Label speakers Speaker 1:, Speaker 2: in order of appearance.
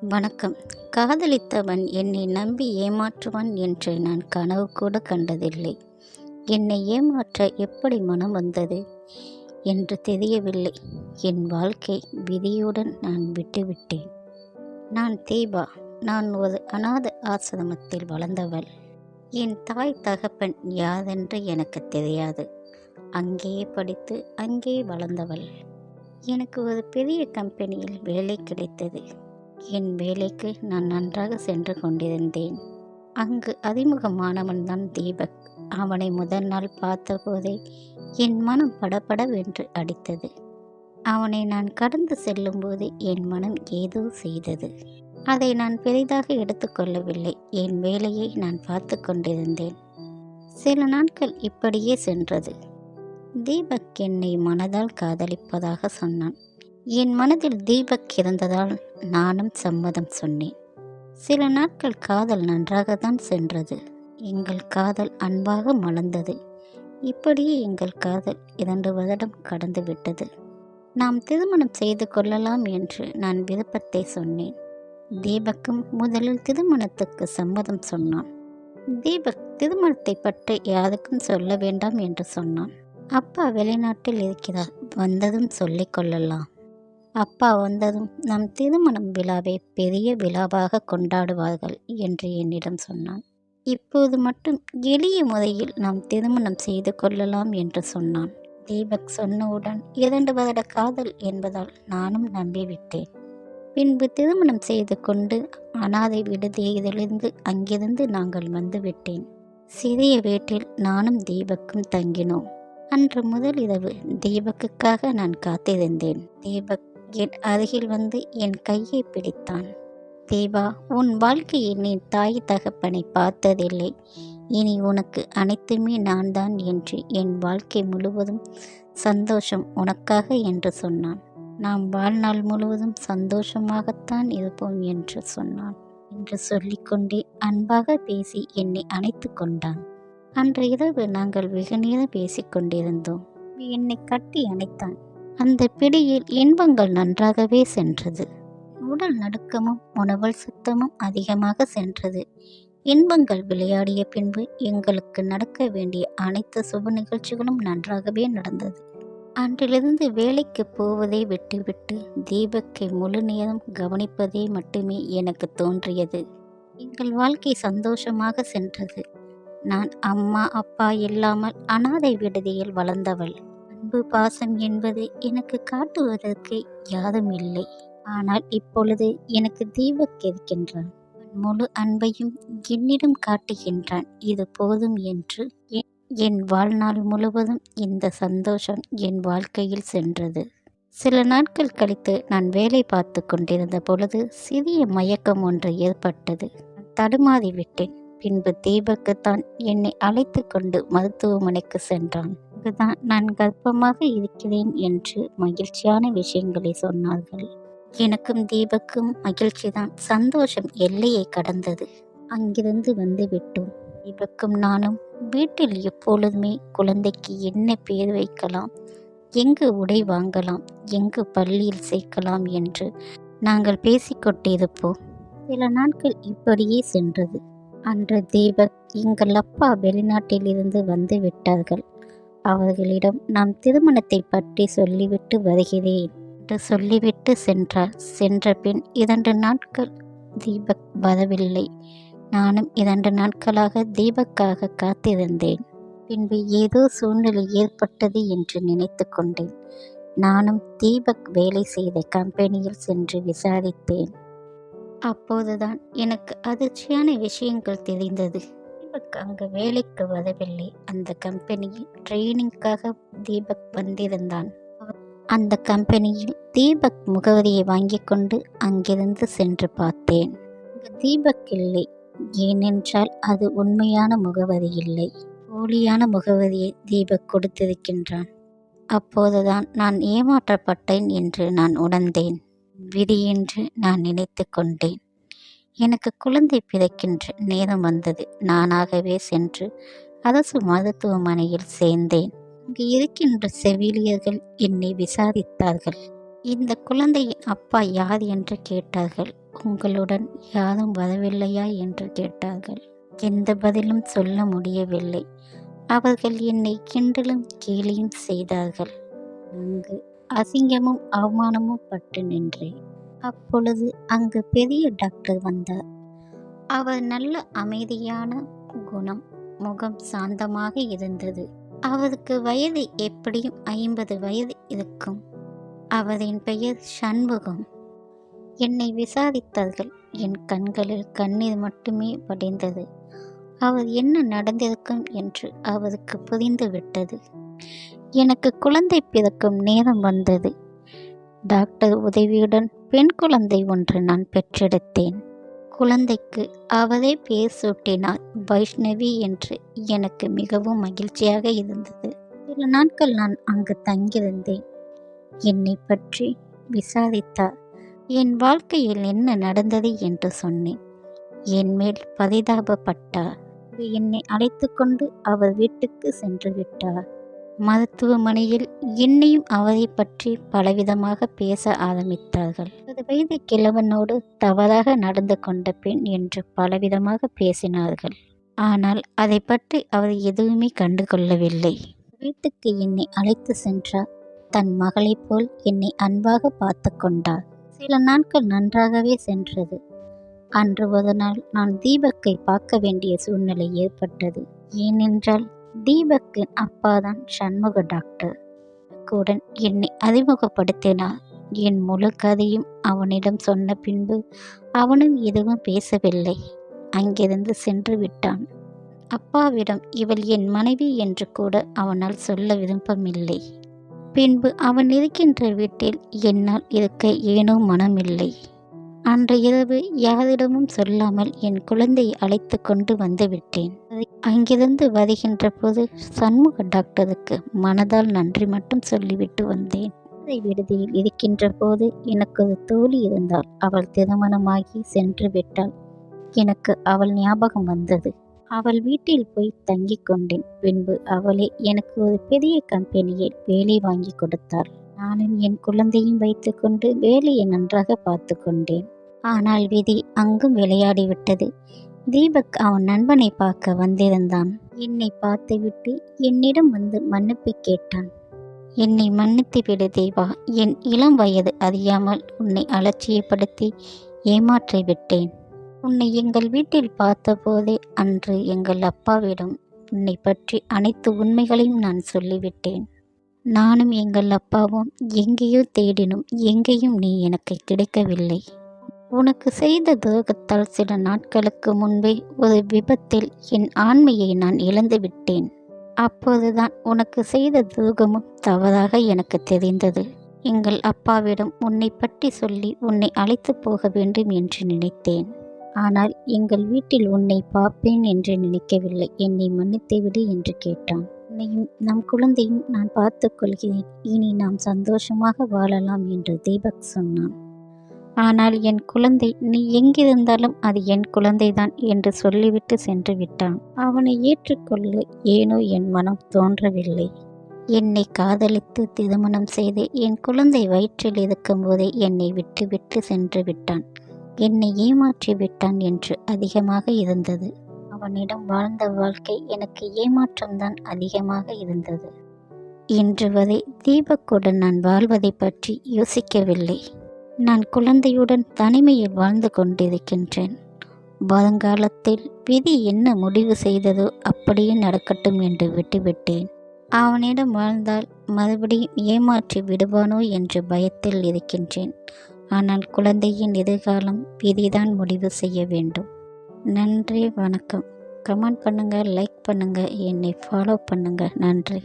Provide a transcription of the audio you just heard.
Speaker 1: வணக்கம். காதலித்தவன் என்னை நம்பி ஏமாற்றுவான் என்று நான் கனவு கூட கண்டதில்லை. என்னை ஏமாற்ற எப்படி மனம் வந்தது என்று தெரியவில்லை. என் வாழ்க்கை விதியுடன் நான் விட்டுவிட்டேன். நான் தீபா நான் ஒரு அநாத ஆசிரமத்தில் வளர்ந்தவள். என் தாய் தகப்பன் யாதென்று எனக்கு தெரியாது. அங்கேயே படித்து அங்கேயே வளர்ந்தவள். எனக்கு ஒரு பெரிய கம்பெனியில் வேலை கிடைத்தது. என் வேலைக்கு நான் நன்றாக சென்று கொண்டிருந்தேன். அங்கு அறிமுகமானவன்தான் தீபக். அவனை முதல் நாள் பார்த்தபோதே என் மனம் படபடவென்று அடித்தது. அவனை நான் கடந்து செல்லும்போது என் மனம் ஏதோ செய்தது. அதை நான் பெரிதாக எடுத்துக்கொள்ளவில்லை என் வேலையை நான் பார்த்து கொண்டிருந்தேன். சில நாட்கள் இப்படியே சென்றது. தீபக் என்னை மனதால் காதலிப்பதாக சொன்னான். என் மனதில் தீபக் இருந்ததால் நானும் சம்மதம் சொன்னேன். சில நாட்கள் காதல் நன்றாகத்தான் சென்றது. எங்கள் காதல் அன்பாக மலர்ந்தது. இப்படியே எங்கள் காதல் இரண்டு வருடம் கடந்து விட்டது. நாம் திருமணம் செய்து கொள்ளலாம் என்று நான் விருப்பத்தை சொன்னேன். தீபக்கும் முதலில் திருமணத்துக்கு சம்மதம் சொன்னான். தீபக் திருமணத்தை பற்றி யாருக்கும் சொல்ல வேண்டாம் என்று சொன்னான். அப்பா வெளிநாட்டில் இருக்கிறார். வந்ததும் சொல்லிக் கொள்ளலாம். அப்பா வந்ததும் நம் திருமணம் விழாவை பெரிய விழாவாக கொண்டாடுவார்கள் என்று என்னிடம் சொன்னான். இப்போது மட்டும் எளிய முறையில் நாம் திருமணம் செய்து கொள்ளலாம் என்று சொன்னான். தீபக் சொன்னவுடன் இரண்டு வருட காதல் என்பதால் நானும் நம்பிவிட்டேன். பின்பு திருமணம் செய்து கொண்டு அனாதை விடுதியிலிருந்து அங்கிருந்து நாங்கள் வந்துவிட்டேன் சிறிய வீட்டில் நானும் தீபக்கும் தங்கினோம். அன்று முதல் இரவு தீபக்குக்காக நான் காத்திருந்தேன். தீபக் என் அருகில் வந்து என் கையை பிடித்தான். தேவா உன் வாழ்க்கையில் நீ தாய் தகப்பனை பார்த்ததில்லை. இனி உனக்கு அனைத்துமே நான் தான் என்று என் வாழ்க்கை முழுவதும் சந்தோஷம் உனக்காக என்று சொன்னான். நாம் வாழ்நாள் முழுவதும் சந்தோஷமாகத்தான் இருப்போம் என்று சொன்னான். என்று சொல்லிக்கொண்டே அன்பாக பேசி என்னை அணைத்து கொண்டான். அன்று இரவு நாங்கள் வெகு நேரம் பேசிக்கொண்டிருந்தோம். என்னை கட்டி அணைத்தான். அந்த பிடியில் இன்பங்கள் நன்றாகவே சென்றது. உடல் நடுக்கமும் உணவல் சுத்தமும் அதிகமாக சென்றது. இன்பங்கள் விளையாடிய பின்பு எங்களுக்கு நடக்க வேண்டிய அனைத்து சுப நிகழ்ச்சிகளும் நன்றாகவே நடந்தது. அன்றிலிருந்து வேலைக்கு போவதை விட்டுவிட்டு தீபக்கை முழு நேரம் கவனிப்பதே மட்டுமே எனக்கு தோன்றியது. எங்கள் வாழ்க்கை சந்தோஷமாக சென்றது. நான் அம்மா அப்பா இல்லாமல் அனாதை விடுதியில் வளர்ந்தவள். அன்பு பாசம் என்பது எனக்கு காட்டுவதற்கு யாரும் இல்லை. ஆனால் இப்பொழுது எனக்கு தீபக் இருக்கின்றான் முழு அன்பையும் என்னிடம் காட்டுகின்றான். இது போதும் என்று என் வாழ்நாள் முழுவதும் இந்த சந்தோஷம் என் வாழ்க்கையில் சென்றது. சில நாட்கள் கழித்து நான் வேலை பார்த்து கொண்டிருந்த பொழுது சிறிய மயக்கம் ஒன்று ஏற்பட்டது. தடுமாறிவிட்டேன். தடுமாறி விட்டேன் பின்பு தீபக்கு தான் என்னை அழைத்து கொண்டு மருத்துவமனைக்கு சென்றான். அங்குதான் நான் கர்ப்பமாக இருக்கிறேன் என்று மகிழ்ச்சியான விஷயங்களை சொன்னார்கள். எனக்கும் தீபக்கும் மகிழ்ச்சிதான். சந்தோஷம் எல்லையை கடந்தது. அங்கிருந்து வந்து விட்டோம். தீபக்கும் நானும் வீட்டில் எப்பொழுதுமே குழந்தைக்கு என்ன பேர் வைக்கலாம் எங்கு உடை வாங்கலாம் எங்கு பள்ளியில் சேர்க்கலாம் என்று நாங்கள் பேசிக்கொண்டிருப்போம். சில நாட்கள் இப்படியே சென்றது. அன்று தீபக் எங்கள் அப்பா வெளிநாட்டிலிருந்து வந்து விட்டார்கள். அவர்களிடம் நாம் திருமணத்தை பற்றி சொல்லிவிட்டு வருகிறேன் என்று சொல்லிவிட்டு சென்றார் சென்ற பின் இரண்டு நாட்கள் தீபக் வரவில்லை. நானும் இரண்டு நாட்களாக தீபக்காக காத்திருந்தேன். பின்பு ஏதோ சூழ்நிலை ஏற்பட்டது என்று நினைத்து கொண்டேன். நானும் தீபக் வேலை செய்த கம்பெனியில் சென்று விசாரித்தேன். அப்போதுதான் எனக்கு அதிர்ச்சியான விஷயங்கள் தெரிந்தது. தீபக் அங்கு வேலைக்கு வரவில்லை. அந்த கம்பெனியில் ட்ரெயினிங்காக தீபக் வந்திருந்தான். அந்த கம்பெனியில் தீபக் முகவரியை வாங்கி கொண்டு அங்கிருந்து சென்று பார்த்தேன். அங்கு தீபக் இல்லை. ஏனென்றால் அது உண்மையான முகவரி இல்லை. போலியான முகவரியை தீபக் கொடுத்திருக்கின்றான். அப்போதுதான் நான் ஏமாற்றப்பட்டேன் என்று நான் உணர்ந்தேன். விதி என்று நான் நினைத்து கொண்டேன். எனக்கு குழந்தை பிறக்கின்ற நேரம் வந்தது. நானாகவே சென்று அரசு மருத்துவமனையில் சேர்ந்தேன். அங்கு இருக்கின்ற செவிலியர்கள் என்னை விசாரித்தார்கள். இந்த குழந்தையின் அப்பா யார் என்று கேட்டார்கள். உங்களுடன் யாரும் வரவில்லையா என்று கேட்டார்கள். எந்த பதிலும் சொல்ல முடியவில்லை. அவர்கள் என்னை கிண்டலும் கேலியும் செய்தார்கள். அங்கு அசிங்கமும் அவமானமும் பட்டு நின்றேன். அப்பொழுது அங்கு பெரிய டாக்டர் வந்தார். அவர் நல்ல அமைதியான குணம் முகம் சாந்தமாக இருந்தது. அவருக்கு வயது எப்படியும் ஐம்பது வயது இருக்கும். அவரின் பெயர் சண்முகம். என்னை விசாரித்தார்கள். என் கண்களில் கண்ணீர் மட்டுமே படிந்தது. அவர் என்ன நடந்திருக்கும் என்று அவருக்கு புரிந்துவிட்டது எனக்கு குழந்தை பிறக்கும் நேரம் வந்தது. டாக்டர் உதவியுடன் பெண் குழந்தை ஒன்று நான் பெற்றெடுத்தேன். குழந்தைக்கு அவரே பேர் சூட்டினார் வைஷ்ணவி என்று எனக்கு மிகவும் மகிழ்ச்சியாக இருந்தது. சில நாட்கள் நான் அங்கு தங்கியிருந்தேன். என்னை பற்றி விசாரித்தார் என் வாழ்க்கையில் என்ன நடந்தது என்று சொன்னேன். என் மேல் பரிதாபப்பட்டார் என்னை அழைத்து கொண்டு அவர் வீட்டுக்கு சென்று விட்டார் மருத்துவமனையில் என்னையும் அவரை பற்றி பலவிதமாக பேச ஆரம்பித்தார்கள். ஒரு வயது கிழவனோடு தவறாக நடந்து கொண்ட பெண் என்று பலவிதமாக பேசினார்கள். ஆனால் அதை பற்றி அவர் எதுவுமே கண்டு கொள்ளவில்லை. வீட்டுக்கு என்னை அழைத்து சென்றார். தன் மகளைப் போல் என்னை அன்பாக பார்த்து கொண்டார். சில நாட்கள் நன்றாகவே சென்றது. அன்று ஒரு நாள் நான் தீபக்கை பார்க்க வேண்டிய சூழ்நிலை ஏற்பட்டது. ஏனென்றால் தீபக்கின் அப்பாதான் சண்முக டாக்டர் உடன் என்னை அறிமுகப்படுத்தினார். என் முழு கதையும் அவனிடம் சொன்ன பின்பு அவனும் எதுவும் பேசவில்லை. அங்கிருந்து சென்று விட்டான். அப்பாவிடம் இவள் என் மனைவி என்று கூட அவனால் சொல்ல விருப்பமில்லை. பின்பு அவன் இருக்கின்ற வீட்டில் என்னால் இருக்க ஏனோ மனமில்லை. அன்று இரவு யாரிடமும் சொல்லாமல் என் குழந்தையை அழைத்து கொண்டு வந்து விட்டேன். அங்கிருந்து வருகின்ற போது சண்முக டாக்டருக்கு மனதால் நன்றி மட்டும் சொல்லிவிட்டு வந்தேன். விடுதியில் இருக்கின்ற போது எனக்கு ஒரு தோழி இருந்தால் அவள் திருமணமாகி சென்று விட்டாள். எனக்கு அவள் ஞாபகம் வந்தது. அவள் வீட்டில் போய் தங்கிக் கொண்டேன். பின்பு அவளே எனக்கு ஒரு பெரிய கம்பெனியில் வேலை வாங்கி கொடுத்தாள். நானும் என் குழந்தையும் வைத்துக்கொண்டு வேலையை நன்றாக பார்த்து கொண்டேன். ஆனால் விதி அங்கும் விளையாடிவிட்டது. தீபக் அவன் நண்பனை பார்க்க வந்திருந்தான். என்னை பார்த்துவிட்டு என்னிடம் வந்து மன்னிப்பு கேட்டான். என்னை மன்னித்து விடு தீபா என் இளம் வயது அறியாமல் உன்னை அலட்சியப்படுத்தி ஏமாற்றி விட்டேன். உன்னை எங்கள் வீட்டில் பார்த்தபோதே அன்று எங்கள் அப்பாவிடம் உன்னை பற்றி அனைத்து உண்மைகளையும் நான் சொல்லிவிட்டேன். நானும் எங்கள் அப்பாவும் எங்கேயோ தேடினும் எங்கேயும் நீ எனக்கு கிடைக்கவில்லை. உனக்கு செய்த துரோகத்தால் சில நாட்களுக்கு முன்பே ஒரு விபத்தில் என் ஆண்மையை நான் இழந்துவிட்டேன் அப்போதுதான் உனக்கு செய்த துரோகமும் தவறாக எனக்கு தெரிந்தது. எங்கள் அப்பாவிடம் உன்னை பற்றி சொல்லி உன்னை அழைத்து போக வேண்டும் என்று நினைத்தேன். ஆனால் எங்கள் வீட்டில் உன்னை பார்ப்பேன் என்று நினைக்கவில்லை. என்னை மன்னித்துவிடு என்று கேட்டான். உன்னையும் நம் குழந்தையும் நான் பார்த்து கொள்கிறேன். இனி நாம் சந்தோஷமாக வாழலாம் என்று தீபக் சொன்னான். ஆனால் என் குழந்தை நீ எங்கிருந்தாலும் அது என் குழந்தைதான் என்று சொல்லிவிட்டு சென்று விட்டான். அவனை ஏற்றுக்கொள்ள ஏனோ என் மனம் தோன்றவில்லை. என்னை காதலித்து திருமணம் செய்து என் குழந்தை வயிற்றில் இருக்கும்போதே என்னை விட்டு விட்டு சென்று விட்டான். என்னை ஏமாற்றி விட்டான் என்று அதிகமாக இருந்தது. அவனிடம் வாழ்ந்த வாழ்க்கை எனக்கு ஏமாற்றம்தான் அதிகமாக இருந்தது. இன்று வரை தீபக்குடன் நான் வாழ்வதை பற்றி யோசிக்கவில்லை. நான் குழந்தையுடன் தனிமையில் வாழ்ந்து கொண்டிருக்கின்றேன். வருங்காலத்தில் விதி என்ன முடிவு செய்ததோ அப்படியே நடக்கட்டும் என்று விட்டுவிட்டேன். அவனிடம் வாழ்ந்தால் மறுபடியும் ஏமாற்றி விடுவானோ என்ற பயத்தில் இருக்கின்றேன். ஆனால் குழந்தையின் எதிர்காலம் விதிதான் முடிவு செய்ய வேண்டும். நன்றி வணக்கம். கமெண்ட் பண்ணுங்கள் லைக் பண்ணுங்கள் என்னை ஃபாலோ பண்ணுங்கள் நன்றி.